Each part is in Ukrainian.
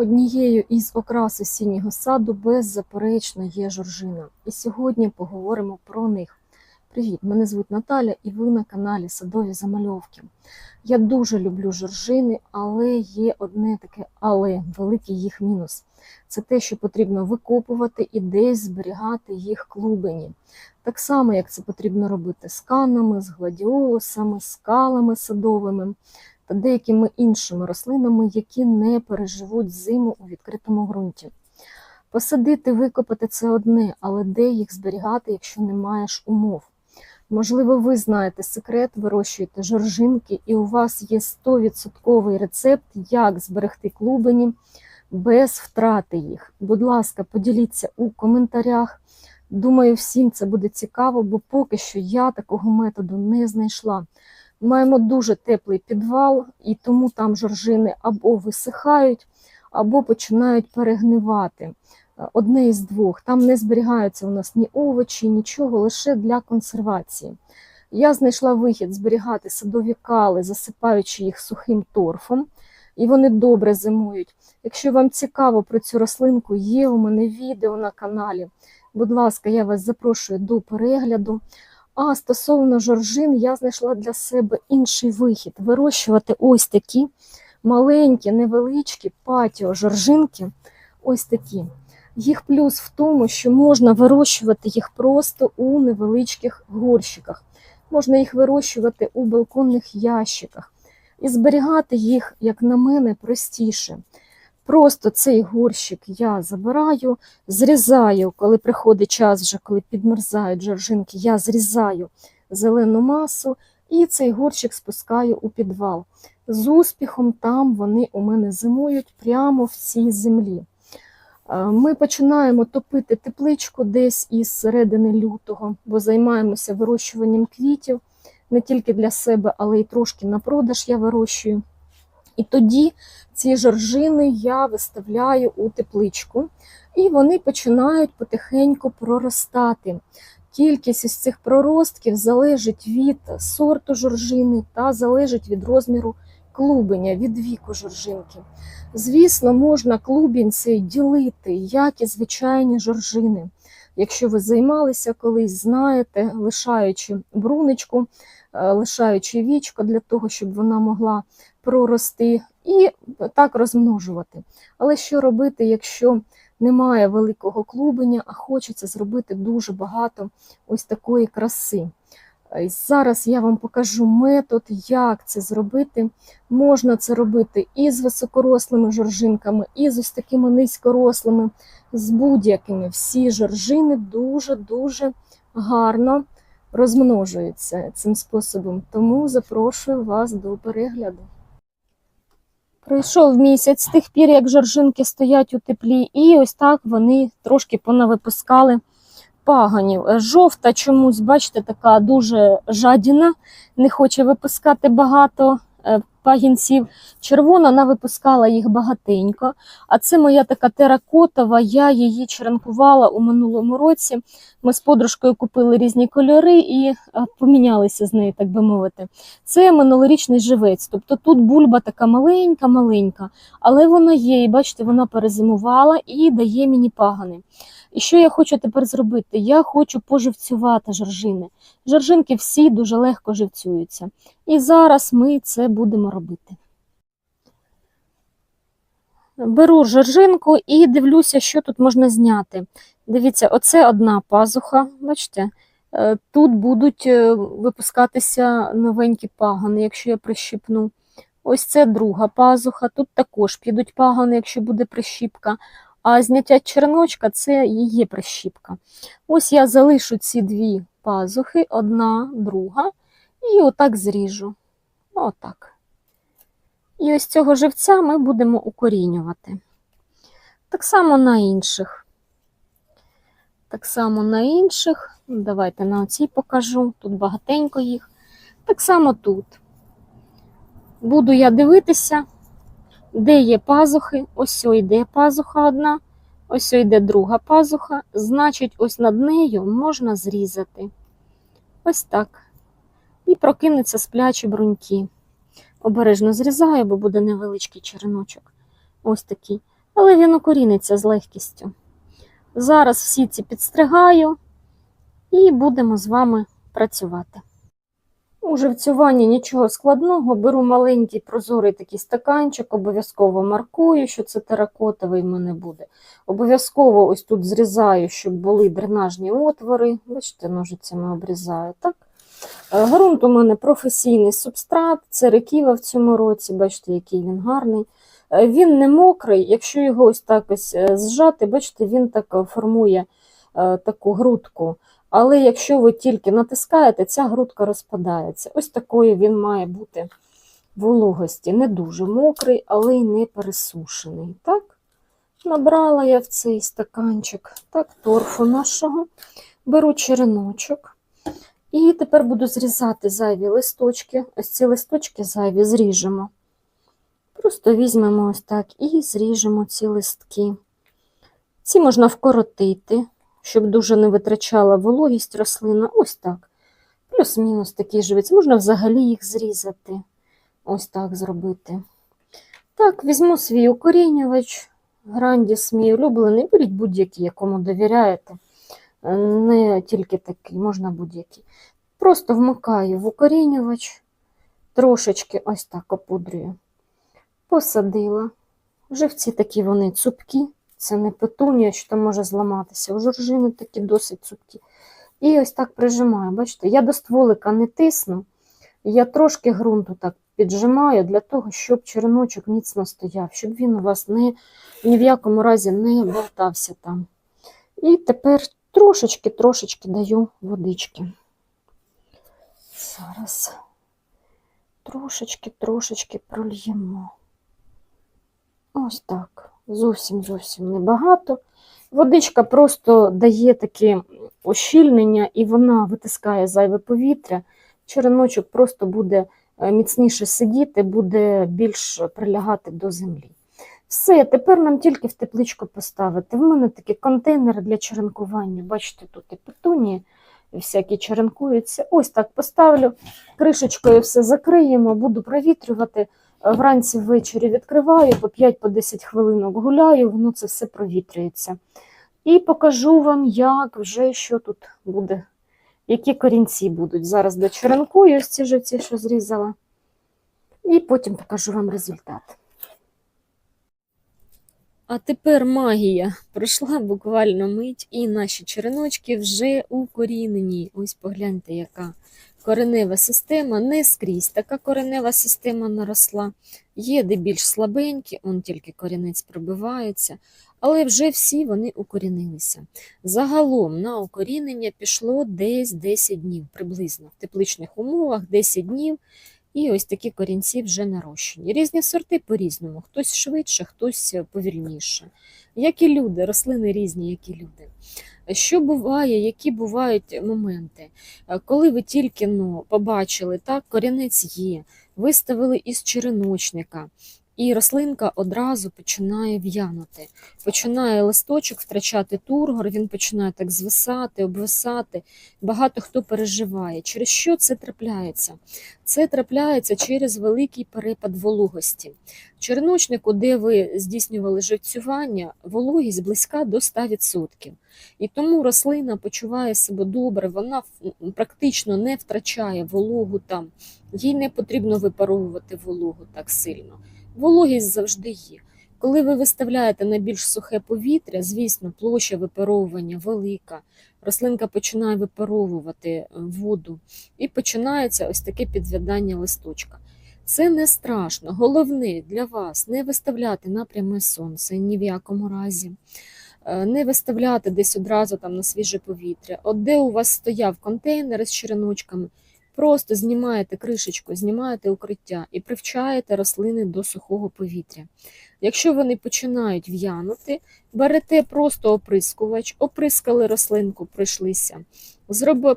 Однією із окрас осіннього саду беззаперечно є жоржина. І сьогодні поговоримо про них. Привіт, мене звуть Наталя, і ви на каналі Садові Замальовки. Я дуже люблю жоржини, але є одне таке але, великий їх мінус. Це те, що потрібно викопувати і десь зберігати їх клубені. Так само, як це потрібно робити з канами, з гладіолусами, з скалами садовими та деякими іншими рослинами, які не переживуть зиму у відкритому ґрунті. Посадити, викопати це одне, але де їх зберігати, якщо не маєш умов? Можливо, ви знаєте секрет, вирощуєте жоржинки, і у вас є 100% рецепт, як зберегти клубені без втрати їх. Будь ласка, поділіться у коментарях. Думаю, всім це буде цікаво, бо поки що я такого методу не знайшла. Маємо дуже теплий підвал, і тому там жоржини або висихають, або починають перегнивати. Одне із двох. Там не зберігаються у нас ні овочі, нічого, лише для консервації. Я знайшла вихід зберігати садові кали, засипаючи їх сухим торфом, і вони добре зимують. Якщо вам цікаво про цю рослинку, є у мене відео на каналі. Будь ласка, я вас запрошую до перегляду. А стосовно жоржин, я знайшла для себе інший вихід: вирощувати ось такі маленькі, невеличкі патіо жоржинки. Ось такі. Їх плюс в тому, що можна вирощувати їх просто у невеличких горщиках. Можна їх вирощувати у балконних ящиках. І зберігати їх, як на мене, простіше. Просто цей горщик я забираю, зрізаю, коли приходить час, вже коли підмерзають жоржинки, я зрізаю зелену масу і цей горщик спускаю у підвал. З успіхом там вони у мене зимують прямо в цій землі. Ми починаємо топити тепличку десь із середини лютого, бо займаємося вирощуванням квітів не тільки для себе, але й трошки на продаж я вирощую. І тоді ці жоржини я виставляю у тепличку, і вони починають потихеньку проростати. Кількість із цих проростків залежить від сорту жоржини та залежить від розміру клубеня, від віку жоржинки. Звісно, можна клубінь цей ділити, як і звичайні жоржини. Якщо ви займалися колись, знаєте, лишаючи бруничку, лишаючи вічко для того, щоб вона могла прорости і так розмножувати. Але що робити, якщо немає великого клубеня, а хочеться зробити дуже багато ось такої краси? Зараз я вам покажу метод, як це зробити. Можна це робити і з високорослими жоржинками, і з ось такими низькорослими, з будь-якими. Всі жоржини дуже-дуже гарно розмножуються цим способом. Тому запрошую вас до перегляду. Пройшов місяць з тих пір, як жоржинки стоять у теплі, і ось так вони трошки понавипускали паганів. Жовта чомусь, бачите, така дуже жадіна, не хоче випускати багато пагінців. Червона вона випускала їх багатенько. А це моя така теракотова, я її черенкувала у минулому році. Ми з подружкою купили різні кольори і помінялися з нею, так би мовити. Це минулорічний живець. Тобто тут бульба така маленька-маленька, але вона є, і бачите, вона перезимувала і дає мені пагани. І що я хочу тепер зробити? Я хочу поживцювати жоржини. Жоржинки всі дуже легко живцюються. І зараз ми це будемо робити. Беру жоржинку і дивлюся, що тут можна зняти. Дивіться, оце одна пазуха, бачите? Тут будуть випускатися новенькі пагани, якщо я прищипну. Ось це друга пазуха, тут також підуть пагани, якщо буде прищіпка. А зняття черночка це є прищіпка. Ось я залишу ці дві пазухи, одна, друга, і отак зріжу. Отак. І ось цього живця ми будемо укорінювати. Так само на інших. Так само на інших. Давайте на оцій покажу. Тут багатенько їх. Так само тут. Буду я дивитися. Де є пазухи, ось йде пазуха одна, ось йде друга пазуха, значить, ось над нею можна зрізати. Ось так. І прокинуться сплячі бруньки. Обережно зрізаю, бо буде невеличкий череночок. Ось такий. але він укоріниться з легкістю. Зараз всі ці підстригаю і будемо з вами працювати. У живцюванні нічого складного, беру маленький прозорий такий стаканчик, обов'язково маркую, що це теракотовий в мене буде. Обов'язково ось тут зрізаю, щоб були дренажні отвори. Бачите, ножицями обрізаю. так? Е, Грунт у мене професійний субстрат, це реківа в цьому році, бачите, який він гарний. Е, Він не мокрий, якщо його ось так ось е, зжати, бачите, він так формує таку грудку. Але якщо ви тільки натискаєте, ця грудка розпадається. Ось такою він має бути вологості. Не дуже мокрий, але й не пересушений. Так? Набрала я в цей стаканчик так, торфу нашого, беру череночок. І тепер буду зрізати зайві листочки. Ось ці листочки зайві зріжемо. Просто візьмемо ось так і зріжемо ці листки. Ці можна вкоротити, щоб дуже не витрачала вологість рослина. Ось так. Плюс-мінус такий живець. Можна взагалі їх зрізати. Ось так зробити. Так, візьму свій укорінювач. Грандіс мій улюблений. Беріть будь-який, якому довіряєте. Не тільки такий, можна будь-який. Просто вмикаю в укорінювач, трошечки ось так опудрюю. Посадила. Живці такі вони цупкі, це не петунія, що там може зламатися. У жоржини такі досить цупкі. І ось так прижимаю. Бачите, я до стволика не тисну, я трошки ґрунту так піджимаю для того, щоб череночок міцно стояв, щоб він у вас не, ні в якому разі не болтався там. І тепер трошечки-трошечки даю водички. Зараз трошечки-трошечки прольємо. Ось так. Зовсім зовсім небагато. Водичка просто дає таке ощільнення, і вона витискає зайве повітря. Череночок просто буде е, міцніше сидіти, буде більш прилягати до землі. Все, тепер нам тільки в тепличку поставити. В мене такі контейнери для черенкування. Бачите, тут і петунії, і всякі черенкуються. Ось так поставлю, кришечкою все закриємо, буду провітрювати. Вранці ввечері відкриваю, по 5-10 хвилинок гуляю, воно це все провітрюється. І покажу вам, як вже що тут буде, які корінці будуть. Зараз дочеренкую ось ці живці, що зрізала. І потім покажу вам результат. А тепер магія. Пройшла буквально мить, і наші череночки вже укорінені. Ось погляньте, яка коренева система. Не скрізь така коренева система наросла. Є де більш слабенькі, он тільки корінець пробивається, але вже всі вони укорінилися. Загалом на укорінення пішло десь 10 днів приблизно. В тепличних умовах 10 днів. І ось такі корінці вже нарощені. Різні сорти по-різному, хтось швидше, хтось повільніше. Як і люди, рослини різні, як і люди. Що буває, які бувають моменти? Е, Коли ви тільки ну, побачили, так, корінець є, виставили із череночника, і рослинка одразу починає в'янути. Починає листочок втрачати тургор, він починає так звисати, обвисати. Багато хто переживає. Через що це трапляється? Це трапляється через великий перепад вологості. В череночнику, де ви здійснювали живцювання, вологість близька до 100%. І тому рослина почуває себе добре, вона практично не втрачає вологу там, їй не потрібно випаровувати вологу так сильно. Вологість завжди є. Коли ви виставляєте на більш сухе повітря, звісно, площа випаровування велика, рослинка починає випаровувати е, воду і починається ось таке підвядання листочка. Це не страшно. Головне для вас не виставляти на пряме сонце ні в якому разі. Е, Не виставляти десь одразу там на свіже повітря. От де у вас стояв контейнер з череночками, просто знімаєте кришечку, знімаєте укриття і привчаєте рослини до сухого повітря. Якщо вони починають в'янути, берете просто оприскувач, оприскали рослинку, пройшлися.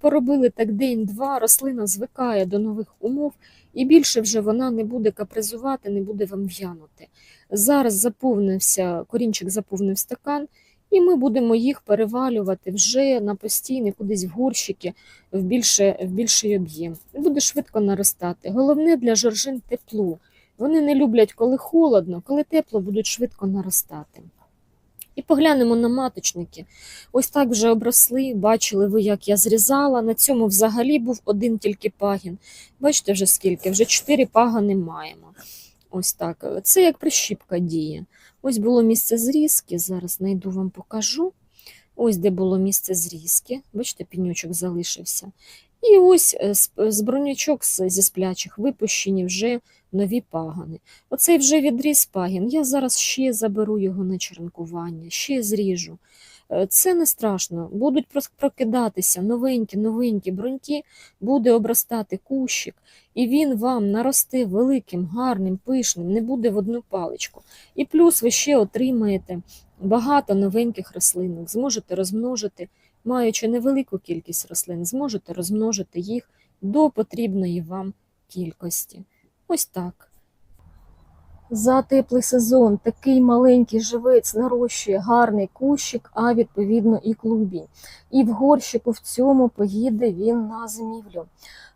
Поробили так день-два, рослина звикає до нових умов, і більше вже вона не буде капризувати, не буде вам в'янути. Зараз заповнився, корінчик заповнив стакан, і ми будемо їх перевалювати вже на постійний, кудись в горщики, в, більше, в більший об'єм. Буде швидко наростати. Головне для жоржин тепло. Вони не люблять, коли холодно, коли тепло, будуть швидко наростати. І поглянемо на маточники. Ось так вже обросли. Бачили ви, як я зрізала. На цьому взагалі був один тільки пагін. Бачите, вже скільки? Вже чотири пагани маємо. Ось так. Це як прищіпка діє. Ось було місце зрізки. Зараз знайду вам покажу. Ось де було місце зрізки. Бачите, пінючок залишився. І ось е, з- бронячок зі сплячих випущені вже нові пагани. Оцей вже відріз пагін. Я зараз ще заберу його на черенкування, ще зріжу. Е, Це не страшно. Будуть прокидатися новенькі, новенькі бруньки, буде обростати кущик, і він вам наросте великим, гарним, пишним, не буде в одну паличку. І плюс ви ще отримаєте багато новеньких рослинок, зможете розмножити, маючи невелику кількість рослин, зможете розмножити їх до потрібної вам кількості. Ось так. За теплий сезон такий маленький живець нарощує гарний кущик, а відповідно і клубінь. І в горщику в цьому поїде він на зимівлю.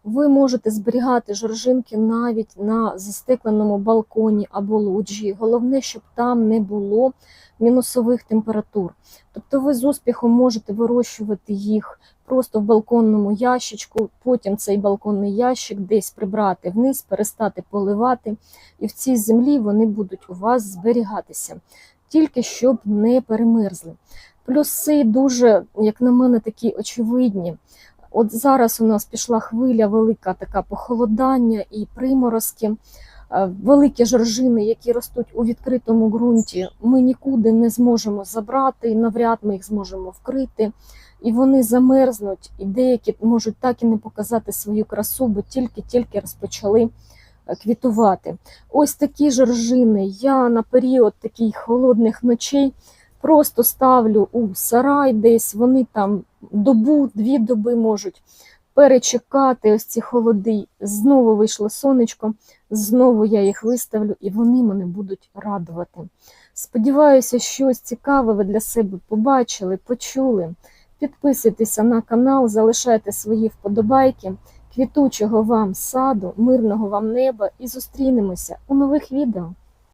Ви можете зберігати жоржинки навіть на застекленому балконі або лоджії. Головне, щоб там не було мінусових температур. Тобто ви з успіхом можете вирощувати їх просто в балконному ящичку, потім цей балконний ящик десь прибрати вниз, перестати поливати, і в цій землі вони будуть у вас зберігатися, тільки щоб не перемерзли. Плюси дуже, як на мене, такі очевидні. От зараз у нас пішла хвиля, велика така похолодання і приморозки. Е, Великі жоржини, які ростуть у відкритому ґрунті, ми нікуди не зможемо забрати, навряд ми їх зможемо вкрити. І вони замерзнуть, і деякі можуть так і не показати свою красу, бо тільки-тільки розпочали е, квітувати. Ось такі жоржини я на період таких холодних ночей просто ставлю у сарай десь, вони там добу, дві доби можуть перечекати ось ці холоди. Знову вийшло сонечко, знову я їх виставлю, і вони мене будуть радувати. Сподіваюся, щось цікаве ви для себе побачили, почули. Підписуйтеся на канал, залишайте свої вподобайки, квітучого вам саду, мирного вам неба і зустрінемося у нових відео.